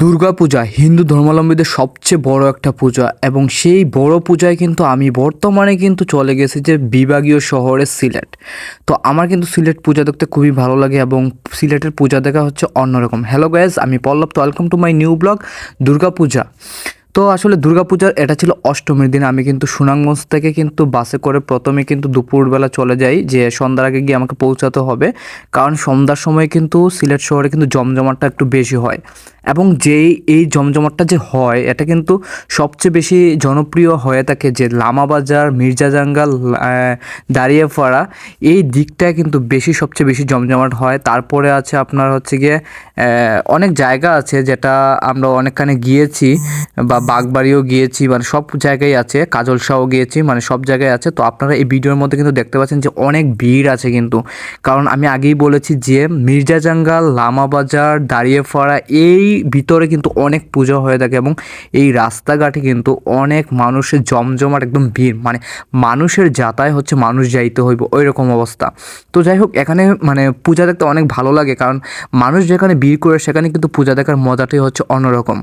দুর্গাপূজা হিন্দু ধর্মাবলম্বীদের সবচেয়ে বড় একটা পূজা এবং সেই বড় পূজায় কিন্তু আমি বর্তমানে কিন্তু চলে গেছি যে বিভাগীয় শহরে সিলেট। তো আমার কিন্তু সিলেট পূজা দেখতে খুবই ভালো লাগে এবং সিলেটের পূজা দেখা হচ্ছে অন্যরকম। হ্যালো গ্যাস আমি পল্লব, তো welcome to my new blog Durga Puja তো আসলে দুর্গাপূজার এটা ছিল অষ্টমীর দিন, আমি কিন্তু সুনামগঞ্জ থেকে কিন্তু বাসে করে প্রথমে কিন্তু দুপুরবেলা চলে যাই, যে সন্ধ্যার আগে গিয়ে আমাকে পৌঁছাতে হবে। কারণ সন্ধ্যার সময় কিন্তু সিলেট শহরে কিন্তু জমজমাটটা একটু বেশি হয়। এবং যেই, এই জমজমাটটা যে হয়, এটা কিন্তু সবচেয়ে বেশি জনপ্রিয় হয়ে থাকে যে লামাবাজার মির্জাজাঙ্গাল দাঁড়িয়েপাড়া, এই দিকটায় কিন্তু বেশি, সবচেয়ে বেশি জমজমাট হয়। তারপরে আছে আপনার হচ্ছে গিয়ে অনেক জায়গা আছে যেটা আমরা অনেকখানে গিয়েছি বা বাগবাড়িও গিয়েছি মানে সব জায়গায় আছে কাজলসাও গিয়েছি মানে সব জায়গায় আছে। তো আপনারা এই ভিডিওর মধ্যে কিন্তু দেখতে পাচ্ছেন যে অনেক ভিড় আছে কিন্তু। কারণ আমি আগেই বলেছি যে মির্জাজাঙ্গাল লামাবাজার দাঁড়িয়েপাড়া, এই ভিতরে কিন্তু অনেক পূজা হয়ে থাকে এবং এই রাস্তাঘাটে কিন্তু অনেক মানুষের জমজমাট একদম ভিড়। মানে মানুষের যাতায়াত হচ্ছে মানুষ যাইতে হইব ওই রকম অবস্থা। তো যাই হোক, এখানে মানে পূজা দেখতে অনেক ভালো লাগে কারণ মানুষ যেখানে ভিড় করে সেখানে কিন্তু পূজা দেখার মজাটাই হচ্ছে অন্যরকম।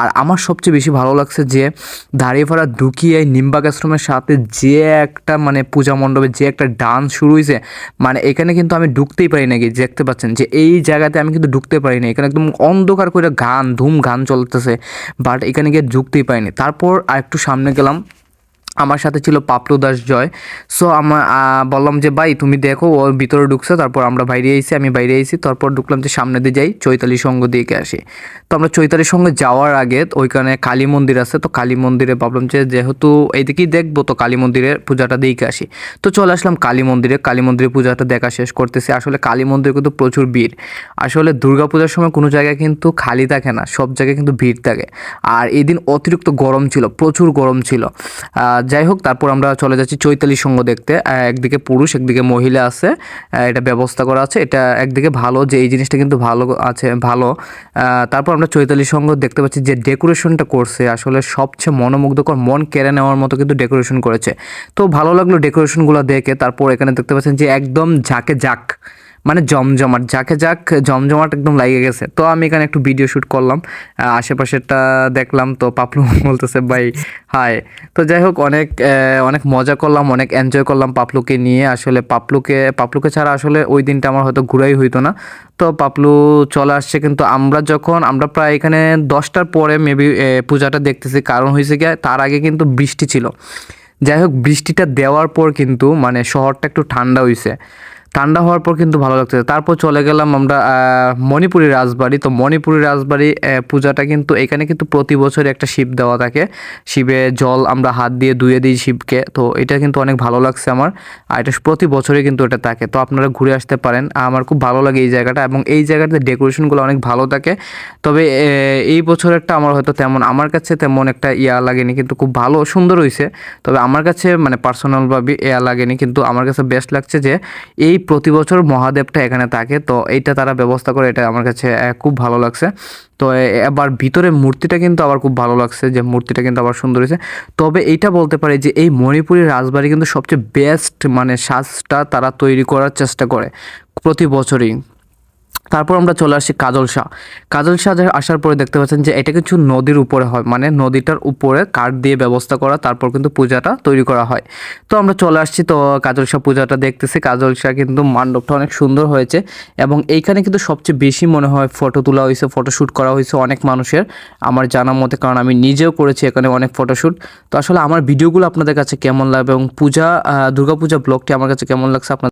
আর আমার সবচেয়ে বেশি ভালো লাগছে যে দাঁড়িয়েপাড়া ঢুকিয়ে নিম্বাক আশ্রমের সাথে যে একটা মানে পূজা মণ্ডপে যে একটা ডান্স শুরু হয়েছে মানে এখানে কিন্তু আমি ঢুকতেই পারি নাকি দেখতে পাচ্ছেন। যে এই জায়গাতে আমি কিন্তু ঢুকতে পারি না এখানে একদম অন্ধকার করে গান ধুম গান চলতেছে বাট এখানে গিয়ে ঢুকতেই পাইনি। তারপর আর একটু সামনে গেলাম। আমার সাথে ছিল পাপলু দাস জয়। সো আমার বললাম যে, ভাই, তুমি দেখো ওর ভিতরে ঢুকছে, তারপর আমরা বাইরে এসেছি আমি বাইরে এসেছি তারপর ঢুকলাম যে, সামনে দিয়ে যাই, চৈতালি সঙ্গ দিকে আসি। তো আমরা চৈতালি সঙ্গে যাওয়ার আগে ওইখানে কালী মন্দির আছে, তো কালী মন্দিরে ভাবলাম যে, যেহেতু এইদিকেই দেখব, তো কালী মন্দিরের পূজাটা দিকে আসি। তো চলে আসলাম কালী মন্দিরে, কালী মন্দিরের পূজাটা দেখা শেষ করতেছি। আসলে কালী মন্দিরে কিন্তু প্রচুর ভিড়। আসলে দুর্গা পূজার সময় কোনো জায়গায় কিন্তু খালি থাকে না, সব জায়গায় কিন্তু ভিড় থাকে। আর এদিন অতিরিক্ত গরম ছিল, প্রচুর গরম ছিল। যাই হোক, তারপর আমরা চলে যাচ্ছি চৈতালি সঙ্গ দেখতে। একদিকে পুরুষ, একদিকে মহিলা আছে। এটা ব্যবস্থা করা আছে। এটা একদিকে ভালো, যে এই জিনিসটা কিন্তু ভালো আছে, ভালো। তারপর আমরা চৈতালি সঙ্গ দেখতে পাচ্ছি যে ডেকোরেশনটা করছে। আসলে সবচেয়ে মনোমুগ্ধকর, মন কেড়ে নেওয়ার মতো কিন্তু ডেকোরেশন করেছে। তো ভালো লাগল ডেকোরেশনগুলো দেখে। তারপর এখানে দেখতে পাচ্ছেন যে একদম ঝাঁকে ঝাঁক। মানে জমজমাট, যাকে যাক জমজমাট একদম লাগিয়ে গেছে। তো আমি এখানে একটু ভিডিও শ্যুট করলাম আশেপাশেরটা দেখলাম, তো পাপলু বলতেছে, ভাই হাই তো যাই হোক, অনেক অনেক মজা করলাম, অনেক এনজয় করলাম পাপলুকে নিয়ে। আসলে পাপলুকে পাপলুকে ছাড়া আসলে ওই দিনটা আমার হয়তো ঘুরাই হইতো না। তো পাপলু চলে আসছে, কিন্তু আমরা যখন, আমরা প্রায় এখানে দশটার পরে মেবি পূজাটা দেখতেছি। কারণ হয়েছে কি তার আগে কিন্তু বৃষ্টি ছিল। যাই হোক, বৃষ্টিটা দেওয়ার পর কিন্তু মানে শহরটা একটু ঠান্ডা হয়েছে ঠান্ডা হওয়ার পর কিন্তু ভালো লাগতেছে তারপর চলে গেলাম আমরা মণিপুরি রাজবাড়ি। তো মণিপুরি রাজবাড়ি পূজাটা কিন্তু এখানে কিন্তু প্রতি বছরই একটা শিব দেওয়া থাকে। শিবে জল আমরা হাত দিয়ে ধুয়ে দিই শিবকে। তো এটা কিন্তু অনেক ভালো লাগছে আমার। আর এটা প্রতি বছরই কিন্তু এটা থাকে। তো আপনারা ঘুরে আসতে পারেন। আমার খুব ভালো লাগে এই জায়গাটা এবং এই জায়গাতে ডেকোরেশনগুলো অনেক ভালো থাকে। তবে এই বছরেরটা আমার হয়তো তেমন, আমার কাছে তেমন একটা ইয়া লাগেনি কিন্তু খুব ভালো, সুন্দর হয়েছে তবে আমার কাছে মানে পার্সোনালভাবে ইয়া লাগেনি কিন্তু আমার কাছে বেস্ট লাগছে যে, এই প্রতি বছর মহাদেবটা এখানে থাকে, তো এইটা তারা ব্যবস্থা করে, এটা আমার কাছে খুব ভালো লাগছে। তো এবার ভিতরে মূর্তিটা কিন্তু আবার খুব ভালো লাগছে, যে মূর্তিটা কিন্তু আবার সুন্দর হয়েছে। তবে এইটা বলতে পারি যে এই মণিপুরি রাজবাড়ি কিন্তু সবচেয়ে বেস্ট মানে সাজটা তারা তৈরি করার চেষ্টা করে প্রতি বছরই। তারপর আমরা চলে আসি কাজল শাহ। কাজল শাহ আসার পরে দেখতে পাচ্ছেন যে এটা কিছু নদীর উপরে হয় মানে নদীটার উপরে কাঠ দিয়ে ব্যবস্থা করা, তারপর কিন্তু পূজাটা তৈরি করা হয়। তো আমরা চলে আসছি, তো কাজল শাহ পূজাটা দেখতেছি। কাজল শাহ কিন্তু মণ্ডপটা অনেক সুন্দর হয়েছে এবং এইখানে কিন্তু সবচেয়ে বেশি মনে হয় ফটো তোলা হয়েছে ফটোশ্যুট করা হয়েছে অনেক মানুষের, আমার জানা মতে, কারণ আমি নিজেও করেছি এখানে অনেক ফটোশ্যুট তো আসলে আমার ভিডিওগুলো আপনাদের কাছে কেমন লাগবে এবং পূজা দুর্গাপূজা ব্লগটি আমার কাছে কেমন লাগছে আপনার